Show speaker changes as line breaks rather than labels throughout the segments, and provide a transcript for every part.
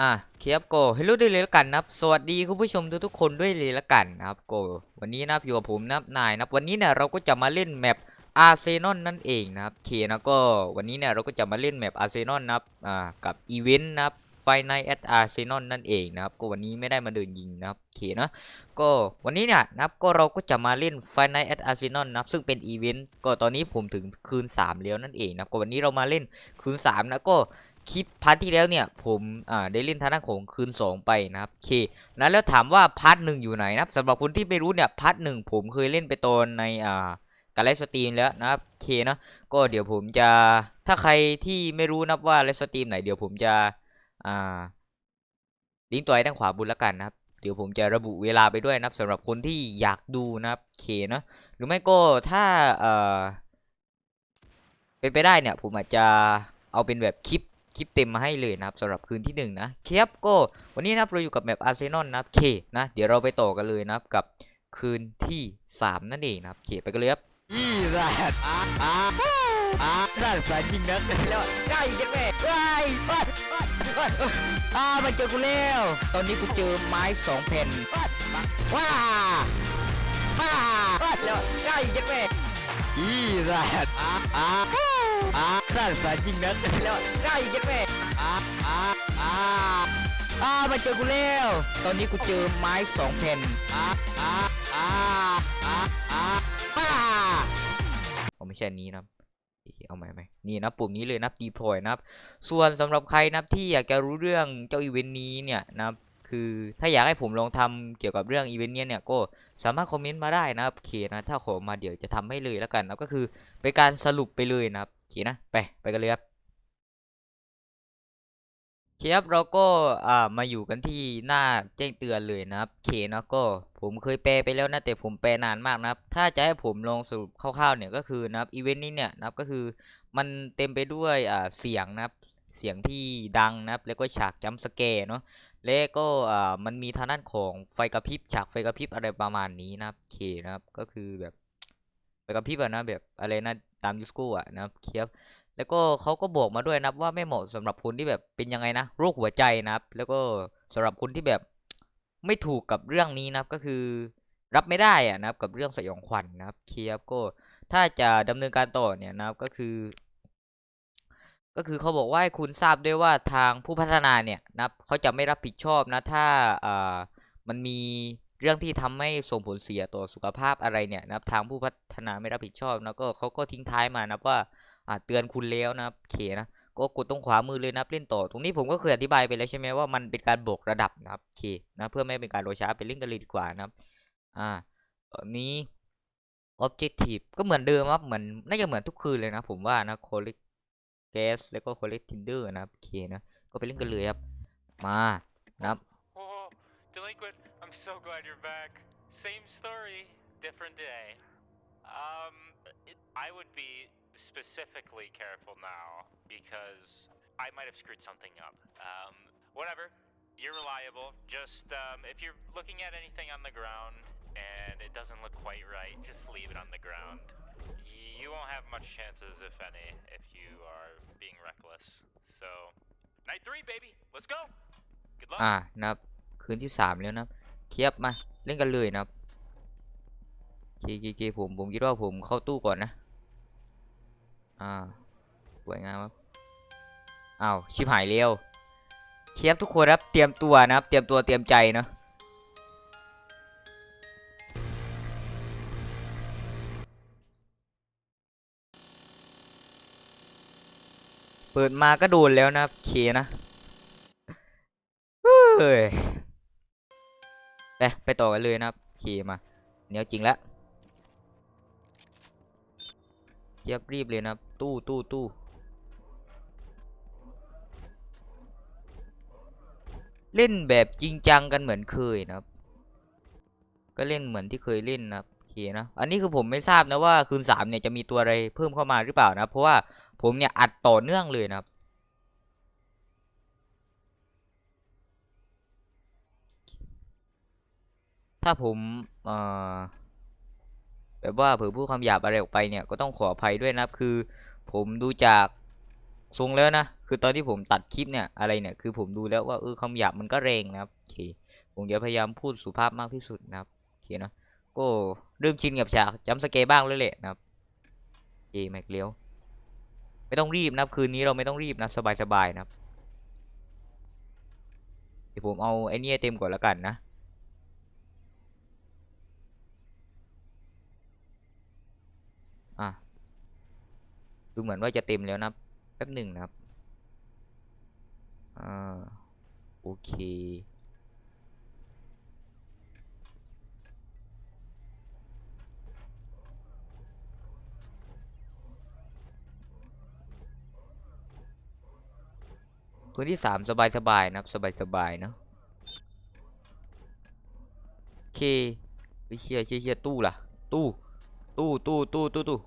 อะเคฟโกให้รู้ด้วยเลยละกันนะครับ สวัสดีคุณผู้ชมทุกทุกๆคนด้วยเลยละกันนะครับโกวันนี้นะครับอยู่กับผมนะครับนายนะครับวันนี้เนี่ยเราก็จะมาเล่นแมปอาร์เซนอลนั่นเองนะครับเคนะก็วันนี้เนี่ยเราก็จะมาเล่นแมปอาร์เซนอลนะครับอ่ากับอีเวนต์นะครับไฟไนท์แอดอาร์เซนอลนั่นเองนะครับก็วันนี้ไม่ได้มาเดินยิงนะครับเคนะก็วันนี้เนี่ยนะครับก็เราก็จะมาเล่นไฟไนท์แอดอาร์เซนอลนะครับซึ่งเป็นอีเวนต์ก็ตอนนี้ผมถึงคืน 3 แล้วนั่นเองนะครับก็วันนี้เรามาเล่นคืน3นะก็ คลิปพาร์ทที่แล้วเนี่ยผมอ่าได้เล่นทางด้านของคืน 2 ไปนะครับโอเคนะแล้วถามว่าพาร์ทหนึ่งอยู่ไหนนะครับสำหรับคนที่ไม่รู้เนี่ยพาร์ทหนึ่งผมเคยเล่นไปตอนในอ่าการไลฟ์สตรีมแล้วนะครับโอเคนะก็เดี๋ยวผมจะถ้าใครที่ไม่รู้นับว่าไลฟ์สตรีมไหนเดี๋ยวผมจะอ่าลิงก์ตัวไอ้ด้านขวาบนแล้วกันนะครับเดี๋ยวผมจะระบุเวลาไปด้วยนะครับสำหรับคนที่อยากดูนะครับโอเคนะหรือไม่ก็ถ้าเอ่อเป็นไปได้เนี่ยผมอาจจะเอาเป็นแบบคลิป คลิปเต็มมาให้เลยนะครับสำหรับคืนที่1นงนะครับก็วันนี้นะครับเราอยู่กับแมปอาร์เซนอลนะครับเคนะเดี๋ยวเราไปต่อกันเลยนะครับกับคืนที่ 3 นั่นเองนะครับเคไปกันเลยครับอีสัตว์อ่าอ่าอ่าด้านสายจริงนะแล้วใกล้กันแม่ใกล้อามันเจอกูแล้วตอนนี้กูเจอไม้สองแผ่นว้าว้าแล้วใกล้กันแม่ อีสัตว์อาอาอ่าด้านสายจริงนะแล้วใกล้ยัดแม่อาอาอาอามาเจอกูแล้ว ตอนนี้กูเจอไม้สองแผ่นอาอาอาอาอาป้าเอาไม่ใช่นี้นะเอาใหม่ไหมนี่นะปุ่มนี้เลยนะดีพอยนะครับ ส่วนสำหรับใครนับที่อยากจะรู้เรื่องเจ้าอีเวนต์นี้เนี่ยนะ คือถ้าอยากให้ผมลองทำเกี่ยวกับเรื่องอีเวนต์เนี้ยเนี่ยก็สามารถคอมเมนต์มาได้นะครับเคนะถ้าขอมาเดี๋ยวจะทำให้เลยแล้วกันนะก็คือเป็นการสรุปไปเลยนะครับเคนะไปไปกันเลยครับเคครับเราก็อ่ามาอยู่กันที่หน้าแจ้งเตือนเลยนะครับเคนะก็ผมเคยแปลไปแล้วนะแต่ผมแปลนานมากนะครับ ถ้าจะให้ผมลองสรุปคร่าวๆเนี่ยก็คือนะครับอีเวนต์นี้เนี่ยนะครับก็คือมันเต็มไปด้วยอ่าเสียงนะครับ เสียงที่ดังนะครับ แล้วก็ฉากจัมสแกร์เนาะแล้วก็มันมีทางด้านของไฟกระพริบฉากไฟกระพริบอะไรประมาณนี้นะครับเคนะครับก็คือแบบไฟกระพริบอะนะแบบอะไรนะตามยูสกูอะนะครับเคียร์แล้วก็เขาก็บอกมาด้วยนะครับว่าไม่เหมาะสำหรับคนที่แบบเป็นยังไงนะโรคหัวใจนะครับ แล้วก็สำหรับคนที่แบบไม่ถูกกับเรื่องนี้นะครับก็คือรับไม่ได้อะนะครับกับเรื่องสยองขวัญนะครับเคียร์ก็ถ้าจะดำเนินการต่อเนี่ยนะครับก็คือ ก็คือเขาบอกว่าให้คุณทราบด้วยว่าทางผู้พัฒนาเนี่ยนะเขาจะไม่รับผิดชอบนะถ้าอ่ามันมีเรื่องที่ทำให้ส่งผลเสียต่อสุขภาพอะไรเนี่ยนะครับทางผู้พัฒนาไม่รับผิดชอบนะก็เขาก็ทิ้งท้ายมานะว่าอ่าเตือนคุณแล้วนะครับเคนะก็กดตรงขวามือเลยนะเล่นต่อ ตรงนี้ผมก็เคยอธิบายไปแล้วใช่ไหมว่ามันเป็นการบวกระดับนะครับเคนะเพื่อไม่เป็นการโรช้าไปเล่นกันเลยดีกว่านะครับอ่าตอนนี้ objective ก็เหมือนเดิมครับเหมือนน่าจะเหมือนทุกคืนเลยนะผมว่านะ collect gas แล้วก็ collect tinder นะครับโอเคนะก็ไปเล่นกันเลยครับมานะครับ
Oh, delinquent, I'm so glad you're back. Same story, different day. Um, it, I would be specifically careful now because I might have screwed something up. Um, whatever. You're reliable. Just um, if you're looking at anything on the ground and it doesn't look quite right, just leave it on the ground. You won't have much chances, if any, if you are being reckless. So, night three, baby. Let's go. Good luck.
อ่านะครับคืนที่สามแล้วนะครับเคียบมาเล่นกันเลยนะครับเคเคเคผมผมคิดว่าผมเข้าตู้ก่อนนะ อ่าสวยงามครับอ้าวชิบหายเร็วเคียบทุกคนครับเตรียมตัวนะครับ เตรียมตัวเตรียมใจเนาะ เปิดมาก็โดนแล้วนะครับเคนะเฮ้ยไปไปต่อกันเลยนะครับเคมาเนี้ยจริงแล้วเยียบรีบเลยนะครับ ตู้ตู้ตู้เล่นแบบจริงจังกันเหมือนเคยนะครับ ก็เล่นเหมือนที่เคยเล่นนะครับ เคนะ อันนี้คือผมไม่ทราบนะว่าคืนสามเนี่ยจะมีตัวอะไรเพิ่มเข้ามาหรือเปล่านะ เพราะว่าผมเนี่ยอัดต่อเนื่องเลยนะครับถ้าผมเอ่อแบบว่าเผลอพูดคำหยาบอะไรออกไปเนี่ยก็ต้องขออภัยด้วยนะครับคือผมดูจากทรงแล้วนะ คือตอนที่ผมตัดคลิปเนี่ยอะไรเนี่ยคือผมดูแล้วว่าเออคำหยาบมันก็แรงนะครับโอเคผมจะพยายามพูดสุภาพมากที่สุดนะครับโอเคนะ ก็เริ่มชินกับฉากจัมสเกบ้างแล้วแหละนะครับโอแม็กเลี้ยว ไม่ต้องรีบนะครับ คืนนี้เราไม่ต้องรีบนะสบายๆนะครับเดี๋ยวผมเอาไอ้นี่ให้เต็มก่อนแล้วกันนะอะดูเหมือนว่าจะเต็มแล้วนะแป๊บหนึ่งนะครับอ่าโอเค คนที่สามสบายสบายๆนะครับสบายสบายๆเนอะโอเคเฮ้ยเชียเชียเชียตู้ล่ะ ตู้ ตู้ตู้ตู้ตู้ตู้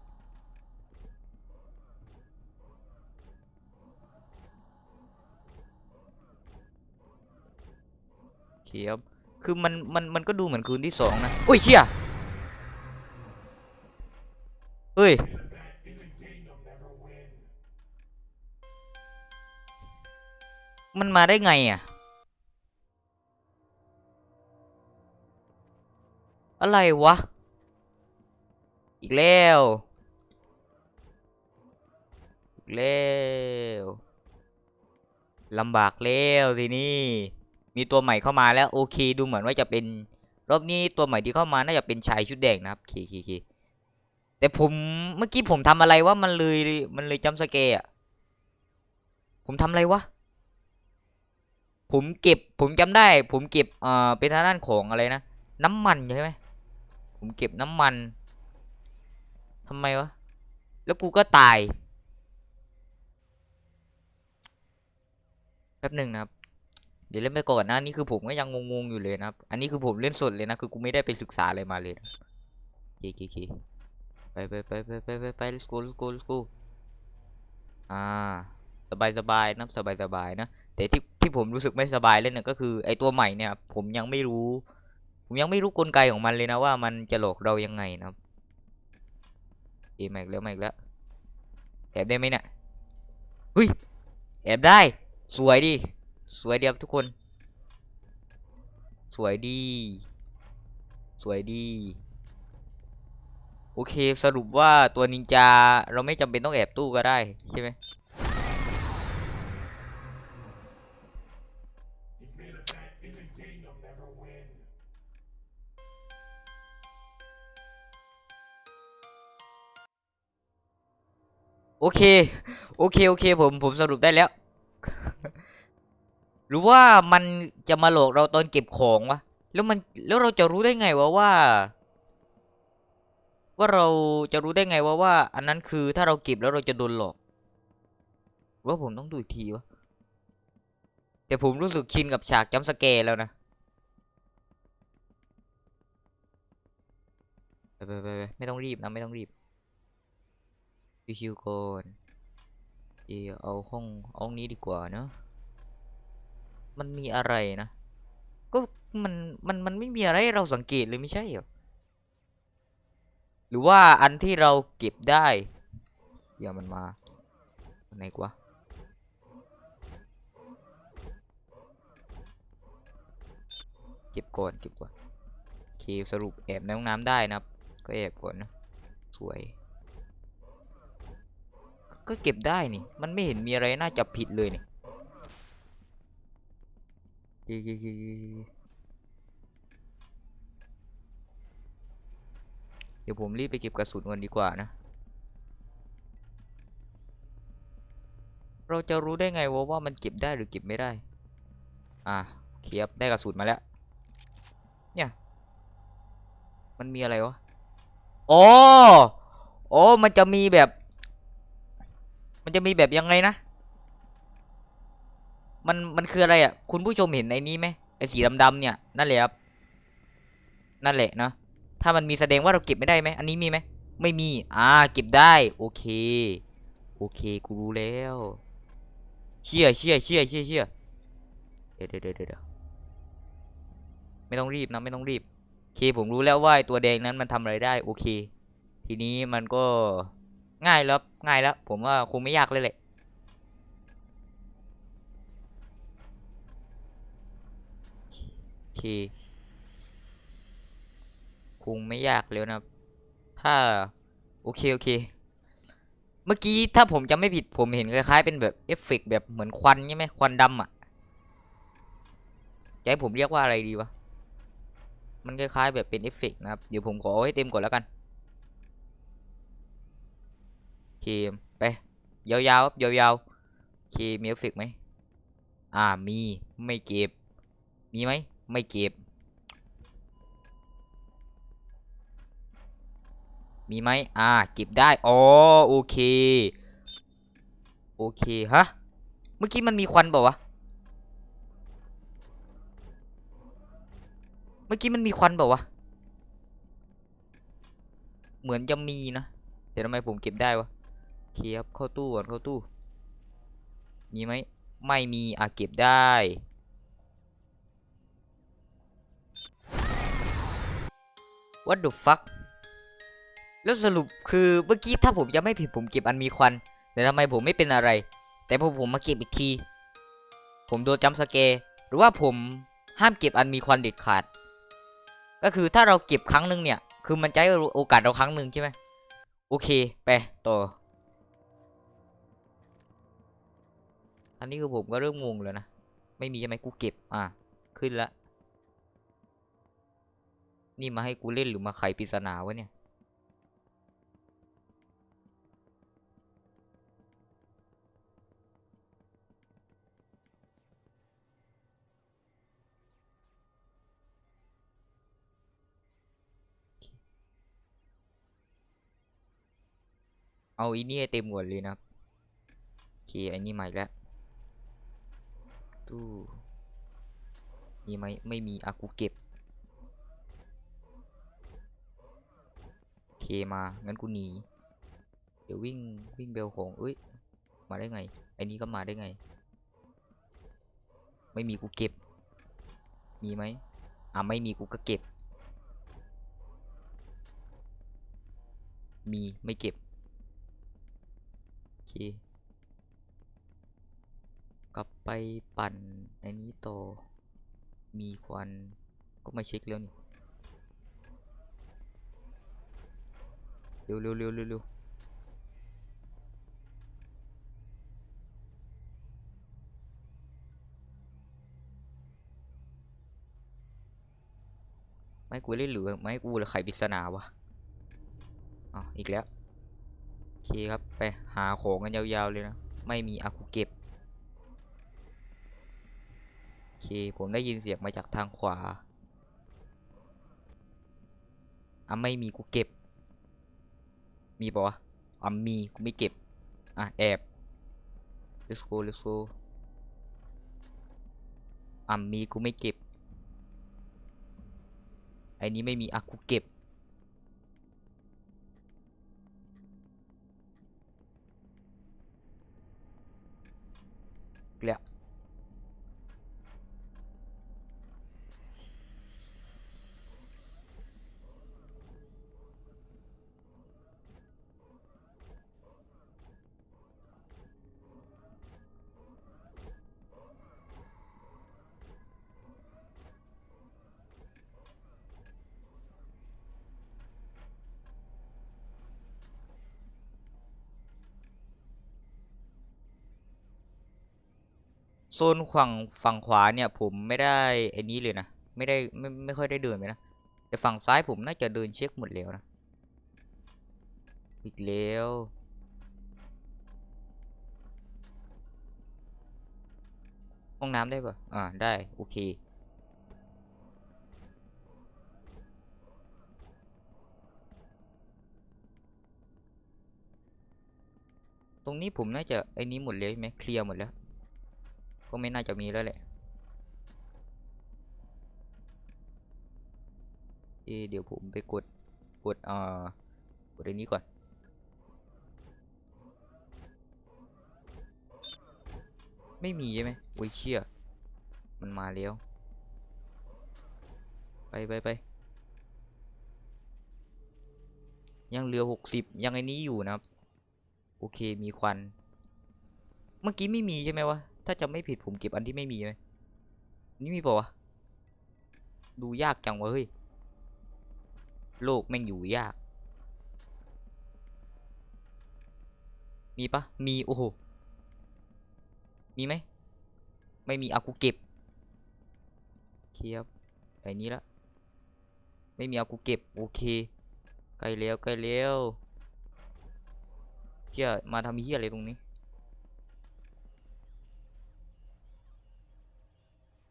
เคครับคือมันมันมันก็ดูเหมือนคืนที่สองนะโอ้ยเชียเฮ้ย มันมาได้ไงอะ อะไรวะ อีกแล้ว อีกแล้วลำบากแล้วทีนี้มีตัวใหม่เข้ามาแล้วโอเค ดูเหมือนว่าจะเป็นรอบนี้ตัวใหม่ที่เข้ามาน่าจะเป็นชายชุดแดงนะครับเคเคเคแต่ผมเมื่อกี้ผมทำอะไรวะมันเลยมันเลยจำสเกร์อะผมทำอะไรวะ ผมเก็บผมจำได้ ผมเก็บเอ่อเป็นทางด้านของอะไรนะน้ำมันใช่ไหมผมเก็บน้ำมันทำไมวะแล้วกูก็ตายแป๊บหนึ่งนะครับเดี๋ยวเล่นไปก่อนนะนี่คือผมก็ยังงงๆอยู่เลยนะครับ อันนี้คือผมเล่นสดเลยนะคือกูไม่ได้ไปศึกษาอะไรมาเลยนะเคเคเคไปไปไปไปไปไปไป let's go let's go let's go อ่าสบายสบายนะสบายสบายนะ แต่ที่ที่ผมรู้สึกไม่สบายเลยเนี่ยก็คือไอตัวใหม่เนี่ยผมยังไม่รู้ ผมยังไม่รู้กลไกของมันเลยนะว่ามันจะหลอกเรายังไงนะครับเอมาอีกแล้วมาอีกแล้วแอบได้ไหมเนี่ยเฮ้ยแอบได้ สวยดิสวยดีครับทุกคน สวยดี สวยดี โอเคสรุปว่าตัวนินจาเราไม่จำเป็นต้องแอบตู้ก็ได้ใช่ไหม โอเค โอเค โอเค ผม ผมสรุปได้แล้ว หรือว่ามันจะมาหลอกเราตอนเก็บของวะ แล้วมัน แล้วเราจะรู้ได้ไงวะว่า ว่าเราจะรู้ได้ไงวะว่า อันนั้นคือถ้าเราเก็บแล้วเราจะโดนหลอกว่าผมต้องดูอีกทีวะ แต่ผมรู้สึกชินกับฉากจัมสแกร์แล้วนะไปไปไปไปไม่ต้องรีบนะไม่ต้องรีบ ชิวๆก่อนเออเอาห้องห้องนี้ดีกว่าเนอะมันมีอะไรนะ ก็มันมันมันไม่มีอะไรเราสังเกตเลยไม่ใช่เหรอหรือว่าอันที่เราเก็บได้อย่ามันมาไหนกว่าเก็บก่อนเก็บก่อนโอเคสรุปแอบในห้องน้ำได้นะครับ ก็แอบก่อนนะสวย ก็เก็บได้นี่ มันไม่เห็นมีอะไรน่าจับผิดเลยนี่เดี๋ยวผมรีบไปเก็บกระสุนก่อนดีกว่านะ เราจะรู้ได้ไงว่าว่ามันเก็บได้หรือเก็บไม่ได้ อะเคครับได้กระสุนมาแล้ว เนี่ย มันมีอะไรวะ อ๋อ อ๋อ มันจะมีแบบ มันจะมีแบบยังไงนะ มันมันคืออะไรอะ คุณผู้ชมเห็นไอ้นี้ไหมไอ้สีดำๆเนี่ยนั่นแหละครับนั่นแหละนะถ้ามันมีแสดงว่าเราเก็บไม่ได้ไหมอันนี้มีไหมไม่มี อ่า เก็บได้ โอเค โอเค กูรู้แล้ว เชี่ยเชี่ยเชี่ยเชี่ยเชี่ยเดี๋ยวเดี๋ยวเดี๋ยวเดี๋ยวไม่ต้องรีบนะ ไม่ต้องรีบ โอเค ผมรู้แล้วว่าไอ้ตัวแดงนั้นมันทำอะไรได้ โอเค ทีนี้มันก็ ง่ายแล้วง่ายแล้ว ผมว่าคงไม่ยากเลยแหละโอเคคงไม่ยากแล้วนะถ้าโอเคโอเค เมื่อกี้ถ้าผมจำไม่ผิดผมเห็นคล้ายๆ เป็นแบบเอฟเฟกแบบเหมือนควันใช่ไหมควันดำอะจะให้ผมเรียกว่าอะไรดีวะ มันคล้ายๆแบบเป็นเอฟเฟกนะครับ เดี๋ยวผมขอให้เต็มก่อนแล้วกัน เคไปยาวๆครับยาวๆโอเคมีเอฟเฟกไหมอ่ามีไม่เก็บ มีไหมไม่เก็บ มีไหมอ่าเก็บได้อ๋อโอเคโอเคฮะเมื่อกี้มันมีควันเปล่าวะเมื่อกี้มันมีควันเปล่าวะเหมือนจะมีนะแต่ทำไมผมเก็บได้วะ เคครับเข้าตู้ก่อนเข้าตู้ มีไหมไม่มีอะเก็บได้ What the fuck แล้วสรุปคือเมื่อกี้ถ้าผมจะไม่ผิดผมเก็บอันมีควัน แต่ทำไมผมไม่เป็นอะไร แต่พอผมมาเก็บอีกที ผมโดนจัมป์สแกหรือว่าผมห้ามเก็บอันมีควันเด็ดขาด ก็คือถ้าเราเก็บครั้งหนึ่งเนี่ย คือมันให้โอกาสเราครั้งหนึ่งใช่ไหมโอเค ไปต่อ อันนี้คือผมก็เริ่มงงแล้วนะ ไม่มีใช่ไหมกูเก็บ อะ ขึ้นละ นี่มาให้กูเล่นหรือมาไขปริศนาวะเนี่ย เอาอีนี่เต็มหมดเลยนะโอเคอ้นี่ใหม่แล้ว ตู้มีไหมไม่มีอากูเก็บเคมางั้นกูหนีเดี๋ยววิ่งวิ่งเบลของเอ้ยมาได้ไงไอ้นี่ก็มาได้ไง ไม่มีกูเก็บ มีไหมอะไม่มีกูก็เก็บ มีไม่เก็บโอเค กลับไปปั่นอันนี้ต่อมีควันก็มาเช็คแล้วนี่เร็วเร็วเร็วเร็วเร็วไม่กูเล่นหรือไม่กูหรือไขปริศนาวะอ๋ออีกแล้ว โอเคครับ ไปหาของกันยาวๆเลยนะ ไม่มีอากูเก็บ โอ เค ผมได้ยินเสียงมาจากทางขวาอะไม่มีกูเก็บ มีปะวะอะมีกูไม่เก็บ อะแอบ let's go let's go อะมีกูไม่เก็บไอ้นี้ไม่มีอะกูเก็บ เกลีย โซนฝั่งฝั่งขวาเนี่ยผมไม่ได้ไอ้นี้เลยนะไม่ได้ไม่ไม่ค่อยได้เดินไปนะแต่ฝั่งซ้ายผมน่าจะเดินเช็คหมดแล้วนะอีกแล้วห้องน้ำได้ปะอ่าได้โอเคตรงนี้ผมน่าจะไอ้นี้หมดเลยไหมเคลียร์หมดแล้ว ก็ไม่น่าจะมีแล้วแหละเอเดี๋ยวผมไปกด กดอ่ากดอันนี้ก่อน ไม่มีใช่ไหมโอ้ยเชี่ยมันมาแล้ว ไปไปไปยังเหลือหกสิบยังไอ้นี้อยู่นะครับ โอเคมีควัน เมื่อกี้ไม่มีใช่ไหมวะ ถ้าจำไม่ผิดผมเก็บอันที่ไม่มีไหมนี่มีปล่าวะ ดูยากจังวะเฮ้ย โลกแม่งอยู่ยาก มีปะมี โอ้โห มีไหม ไม่มีอากูเก็บเคลียบไอ้นี้ละ ไม่มีอากูเก็บ โอเค ใกล้แล้วใกล้แล้วเฮียมาทำเฮียอะไรตรงนี้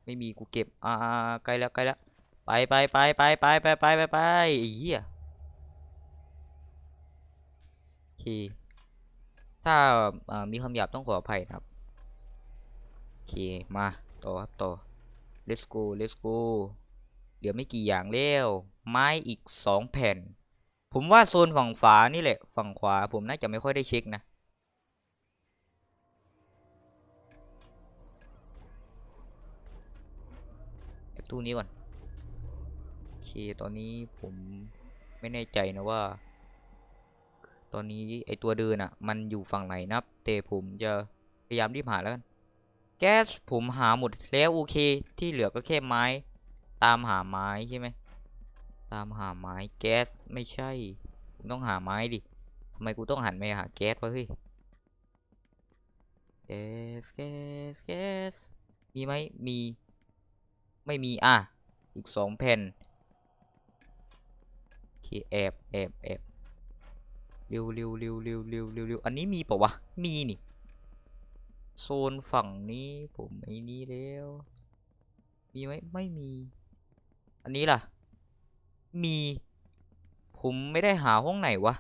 ไม่มีกูเก็บ อ่าใกล้แล้วใกล้แล้ว ไปไปไปไปไปไปไปไปไปอ้เหี้ยโอเคถ้าอ่ามีคำหยาบต้องขออภัยครับโอเคมาต่อครับต่อ let's go let's go เหลือไม่กี่อย่างแล้วไม้อีกสองแผ่น ผมว่าโซนฝั่งฝานี่แหละ ฝั่งขวาผมน่าจะไม่ค่อยได้เช็คนะ ตู้นี้ก่อน โอเค ตอนนี้ผมไม่แน่ใจนะว่า ตอนนี้ไอตัวเดินอะ มันอยู่ฝั่งไหนนะครับ แต่ผมจะพยายามรีบหาแล้วกัน แก๊สผมหาหมดแล้วโอเค ที่เหลือก็แค่ไม้ ตามหาไม้ใช่ไหม ตามหาไม้แก๊สไม่ใช่ผมต้องหาไม้ดิทำไมกูต้องหันไปหาแก๊สวะเฮ้ยแก๊สแก๊สแก๊สมีไหมมี ไม่มีอะ อีกสองแผ่นโอเคแอบแอบแอบเร็วเร็วเร็วเร็วเร็วเร็วเร็วอันนี้มีเปล่าวะ มีนี่ โซนฝั่งนี้ผมไอ้นี้แล้ว มีไหมไม่มี อันนี้ล่ะ มี ผมไม่ได้หาห้องไหนวะ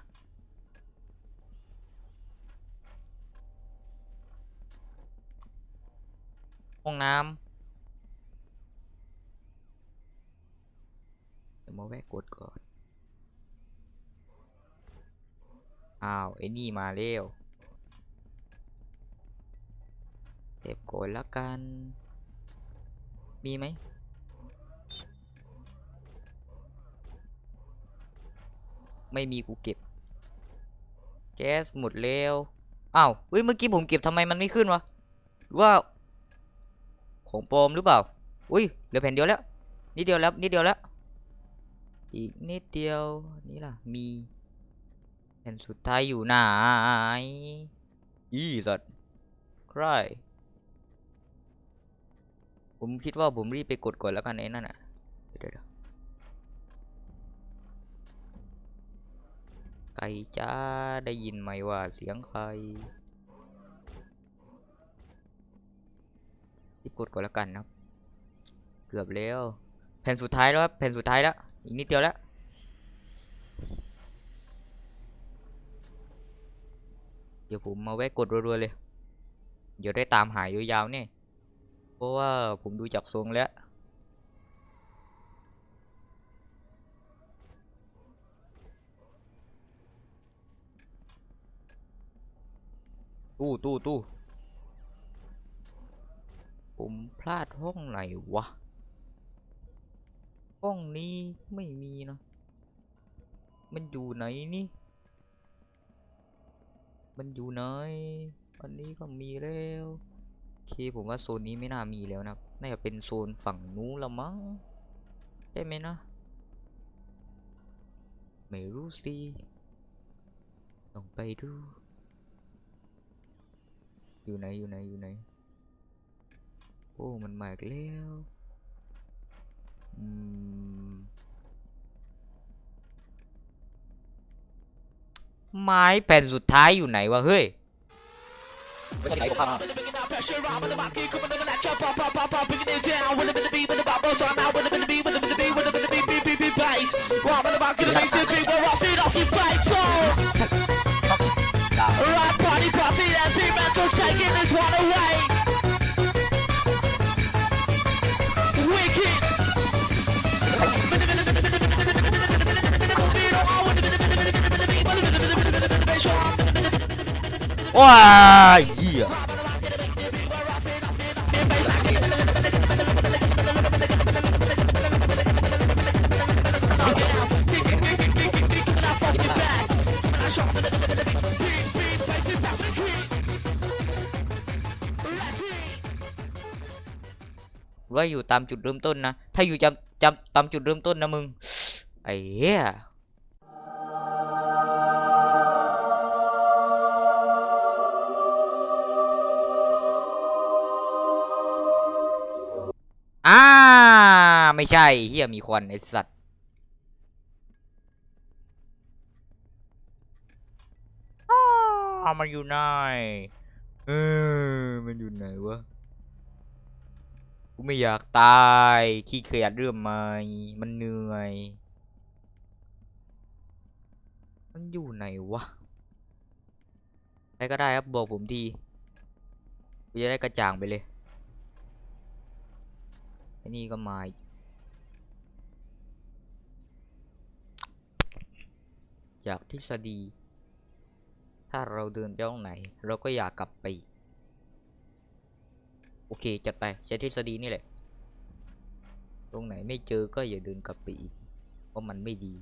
ห้องน้ำ ยวมาแวะกดก่อน อ้าวไอ้นี่มาแล้วเก็บก่อนละกัน มีไหมไม่มีกูเก็บ แก๊สหมดแล้วอ้าวเฮ้ย เมื่อกี้ผมเก็บทำไมมันไม่ขึ้นวะหรือว่า ของปลอมหรือเปล่า อุ้ย เหลือแผ่นเดียวแล้ว นิดเดียวแล้ว นิดเดียวแล้ว อีกนิดเดียว นี่ล่ะ มีแผ่นสุดท้ายอยู่ไหนอีสัตว์ใครผมคิดว่าผมรีบไปกดก่อนแล้วกันไอ้นั่นอะเดี๋ยวไก่จ้าได้ยินไหมว่าเสียงใครรีบกดก่อนแล้วกันนะเกือบแล้ว แผ่นสุดท้ายแล้วแผ่นสุดท้ายแล้ว อีกนิดเดียวแล้วเดี๋ยวผมมาแวะกดรัวๆเลย เดี๋ยวได้ตามหายยาวๆเนี่ยเพราะว่าผมดูจากทรงแล้วตู้ตู้ตู้ผมพลาดห้องไหนวะ ห้องนี้ไม่มีนะ มันอยู่ไหนนี่ มันอยู่ไหน อันนี้ก็มีแล้วโอเคผมว่าโซนนี้ไม่น่ามีแล้วนะน่าจะเป็นโซนฝั่งนู้นละมั้งใช่ไหมนะ ไม่รู้สิลองไปดู อยู่ไหนอยู่ไหนอยู่ไหน โอ้ มันมาอีกแล้ว อืมไม้แผ่นสุดท้ายอยู่ไหนวะเฮ้ยไม่ใช่ไหนของข้า
Right party puppy and team mental taking this one away.
ว้ายเหี้ยว่าอยู่ตามจุดเริ่มต้นนะ ถ้าอยู่จจำตามจุดเริ่มต้นนะมึงไอ้เหี้ย ไม่ใช่เฮียมีควันไอสัตว์อ้ามันอยู่ไหนเออมันอยู่ไหนวะกูไม่อยากตายขี้เกียจเรื่องไหมมันเหนื่อย มันอยู่ไหนวะใครก็ได้ครับบอกผมทีกูจะได้กระจ่างไปเลยไอ้นี่ก็มาอีก จากทฤษฎี ถ้าเราเดินไปตรงไหน เราก็อยากกลับไป โอเค จัดไปใช้ทฤษฎีนี่แหละ ตรงไหนไม่เจอก็อย่าเดินกลับไปอีก เพราะมันไม่ดี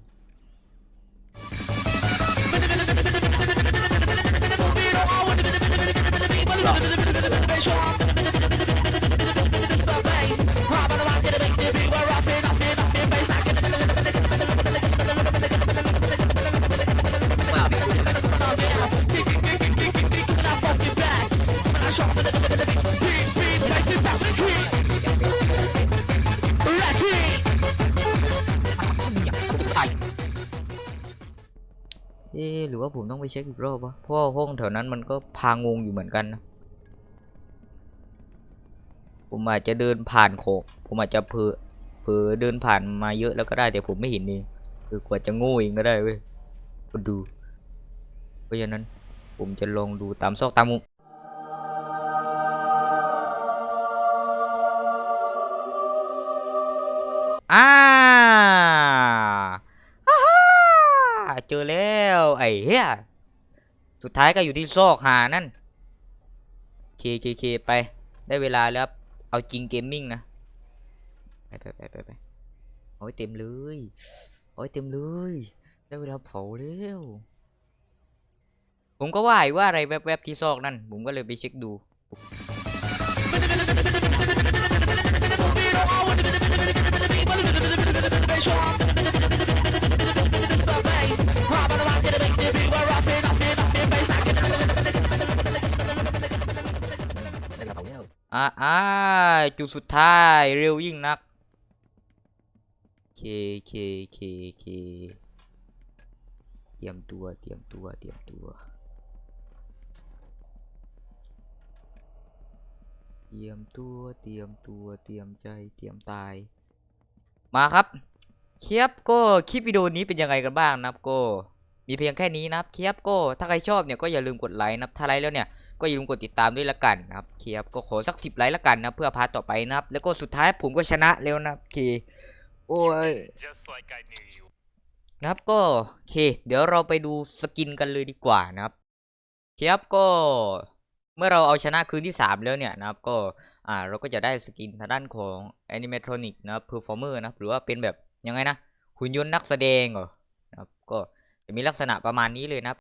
เอ๊ะหรือว่าผมต้องไปเช็คอีกรอบวะเพราะว่าห้องแถวนั้นมันก็พางงอยู่เหมือนกันนะผมอาจจะเดินผ่านโขกผมอาจจะเผลอเผลอเดินผ่านมาเยอะแล้วก็ได้แต่ผมไม่เห็นเองคือกว่าจะโง่เองก็ได้เว้ยก็ดู เพราะฉะนั้นผมจะลองดูตามซอกตามมุมอ่าอ่าฮ่าเจอแล้ว ไอ้เหี้ยสุดท้ายก็อยู่ที่ซอกหานั่นเคเคเคไปได้เวลาแล้วเอาจริงเกมมิ่งนะไปไปไปไปไปเอาให้เต็มเลยเอาให้เต็มเลยได้เวลาเผาแล้วผมก็ว่าไอยู่ว่าอะไรแวบๆที่ซอกนั่น ผมก็เลยไปเช็คดู อ่าอ่าจุดสุดท้ายเร็วยิ่งนักเคเคเคเคเตรียมตัวเตรียมตัวเตรียมตัวเตรียมตัวเตรียมตัวเตรียมใจเตรียมตาย มาครับเครับก็คลิปวิดีโอนี้เป็นยังไงกันบ้างนะครับก็มีเพียงแค่นี้นะครับเครับก็ถ้าใครชอบเนี่ยก็อย่าลืมกดไลค์นะครับถ้าไลค์แล้วเนี่ย ก็อย่าลืมกดติดตามด้วยละกันนะครับเคครับก็ขอสักสิบไลค์ละกันนะเพื่อพาร์ทต่อไปนะครับ แล้วก็สุดท้ายผมก็ชนะแล้วนะครับเคโอ้ย
Just like I knew you
นะครับก็โอเค เดี๋ยวเราไปดูสกินกันเลยดีกว่านะครับครับก็เมื่อเราเอาชนะคืนที่ 3 แล้วเนี่ยนะครับก็อ่าเราก็จะได้สกินทางด้านของ Animatronic นะครับ Performer นะครับหรือว่าเป็นแบบยังไงนะหุ่นยนต์นักแสดงเหรอนะครับก็จะมีลักษณะประมาณนี้เลยนะครับ